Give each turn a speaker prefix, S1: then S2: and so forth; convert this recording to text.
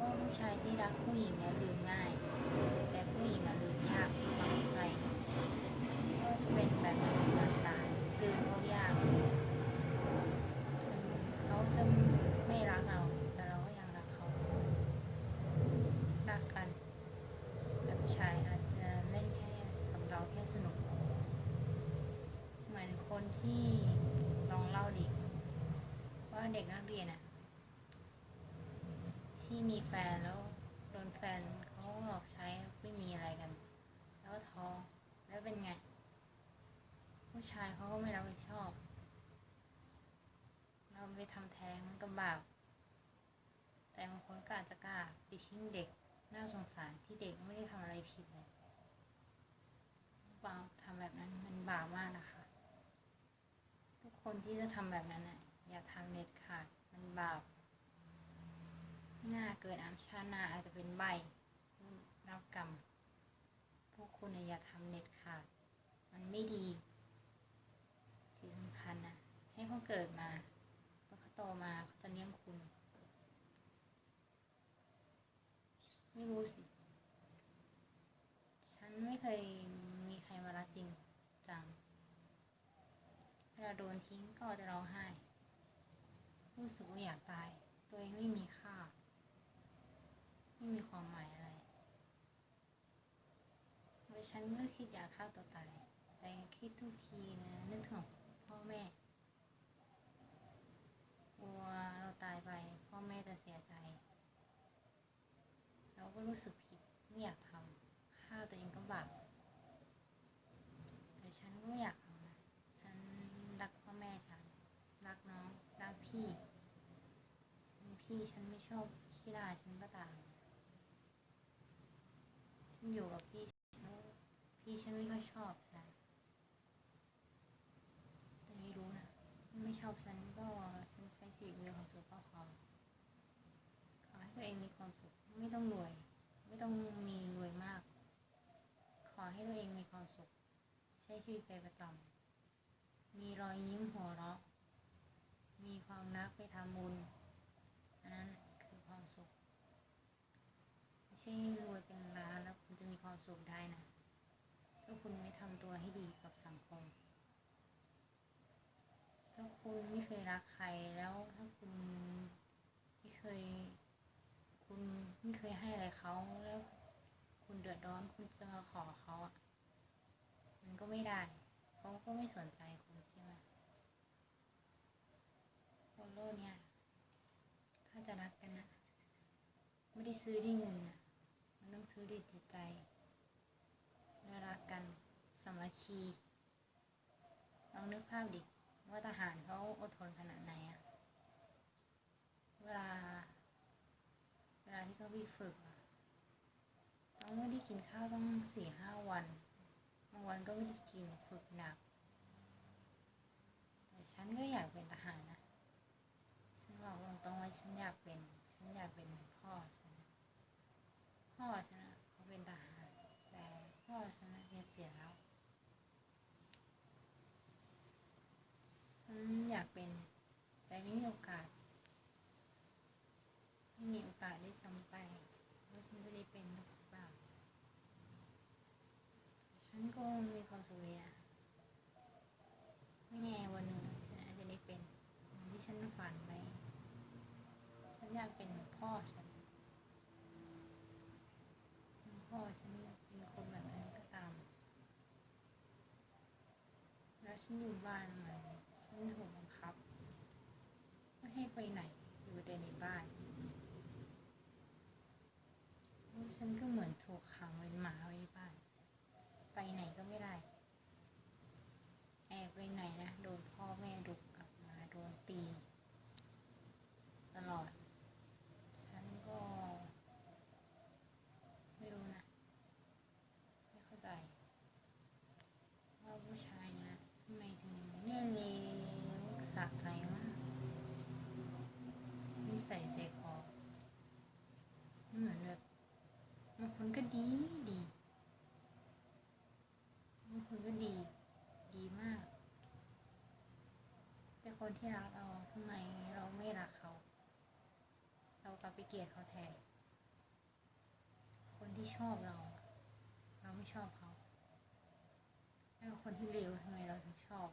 S1: ว่าผู้ชายที่รักผู้หญิงเนี่ยลืมง่าย แต่ผู้หญิงอะลืมยากความใจ ก็จะเป็นแบบนั้นอาจารย์ลืมเขายากถึงเขาจะไม่รักเรา แต่เราก็ยังรักเขา รักกัน แต่ผู้ชายอาจจะเล่นแค่กับเราแค่สนุก เหมือนคนที่ลองเล่าดิ ว่าเด็กนักเรียนอะที่ มีแฟนแล้วโดนแฟนเขาหลอกใช้ไม่มีอะไรกัน แล้วก็ท้องแล้วเป็นไง ผู้ชายเขาก็ไม่รับผิดชอบ เราไปทำแท้งมันก็บาปแต่บางคนก็อาจจะกล้าไปทิ้งเด็กน่าสงสารที่เด็กไม่ได้ทำอะไรผิดเลยบาทำแบบนั้นมันบาปมากนะคะ ทุกคนที่จะทำแบบนั้นน่ะอย่าทำเด็ดขาดมันบาปหน้า เกิดอามชาติหน้าอาจจะเป็นใบรับกรรม พวกคุณอย่าทำเด็ดขาด มันไม่ดีที่สำคัญนะ ให้เขาเกิดมาพอเขาโตมาเขาจะเลี้ยงคุณ ไม่รู้สิ ฉันไม่เคยมีใครมารักจริงจังเวลาโดนทิ้งก็จะร้องไห้ รู้สึกว่าอยากตาย ตัวเองไม่มีค่า ไม่มีความหมายอะไรโดยฉันก็คิดอยากฆ่าตัวตาย แต่คิดทุกทีนะนึกถึงพ่อแม่กลัวเราตายไป พ่อแม่จะเสียใจ เราก็รู้สึกผิดไม่อยากทำฆ่าตัวเองก็บาปแต่ฉันก็ไม่อยากทำนะฉันรักพ่อแม่ฉัน รักน้อง รักพี่ พี่ฉันไม่ชอบขี้ด่าฉันก็ตาม อยู่กับพี่ฉันพี่ฉันไม่ค่อยชอบฉันแต่ไม่รู้นะไม่ชอบฉันก็ฉันใช้ชีวิตมีความสุขก็พอขอให้ตัวเองมีความสุขไม่ต้องรวย ไม่ต้องมีรวยมาก ขอให้ตัวเองมีความสุข ใช้ชีวิตไปประจำมีรอยยิ้มหัวเราะมีความรักไปทำบุญอันนั้นคือความสุข ไม่ใช่รวยเป็นล้านแล้วคุณจะมีความสุขได้นะ ถ้าคุณไม่ทำตัวให้ดีกับสังคม ถ้าคุณไม่เคยรักใครแล้วถ้าคุณไม่เคย คุณไม่เคยให้อะไรเขาแล้วคุณเดือดร้อนคุณจะมาขอเขาอะ มันก็ไม่ได้เขาก็ไม่สนใจคุณใช่ไหมคนโลกเนี่ย ถ้าจะรักกันนะ ไม่ได้ซื้อด้วยเงินนะ มันต้องซื้อด้วยจิตใจและรักกันสามัคคีลองนึกภาพดิว่าทหารเขาอดทนขนาดไหนอะเวลา เวลาที่เขาไปฝึกอะต้องไม่ได้กินข้าวต้องสี่ห้าวันบางวันก็ไม่ได้กินฝึกหนัก แต่ฉันก็อยากเป็นทหารนะ ฉันบอกตรงๆว่าฉันอยากเป็น ฉันอยากเป็นพ่อ พ่อฉันะเขาเป็นทหาร แต่พ่อฉันะเรียนเสียแล้ว ฉันอยากเป็น แต่ไม่มีโอกาส ไม่มีโอกาสได้ซ้ำไปว่าะฉันจะได้เป็นหรือเปล่า ฉันก็มีความสุขเลยอะไม่แน่วันหนึ่งฉันอาจจะได้เป็นที่ฉันฝันไว้ฉันอยากเป็นพ่อฉันถึงพ่อฉันเป็นคนแบบนั้นก็ตาม แล้ว ฉันอยู่บ้านมาฉันถูกบังคับ ไม่ให้ไปไหนอยู่แต่ในบ้านฉันก็เหมือนถูกขังเป็นหมาไว้ในบ้าน ไปไหนก็ไม่ได้ แอบไปไหนนะ โดนพ่อแม่ดุกลับมาโดนตี ตลอด คนที่รักเราทำไมเราไม่รักเขา เรากลับไปเกลียดเขาแทน คนที่ชอบเรา เราไม่ชอบเขาแล้วคนที่เลวทำไมเราถึงชอบ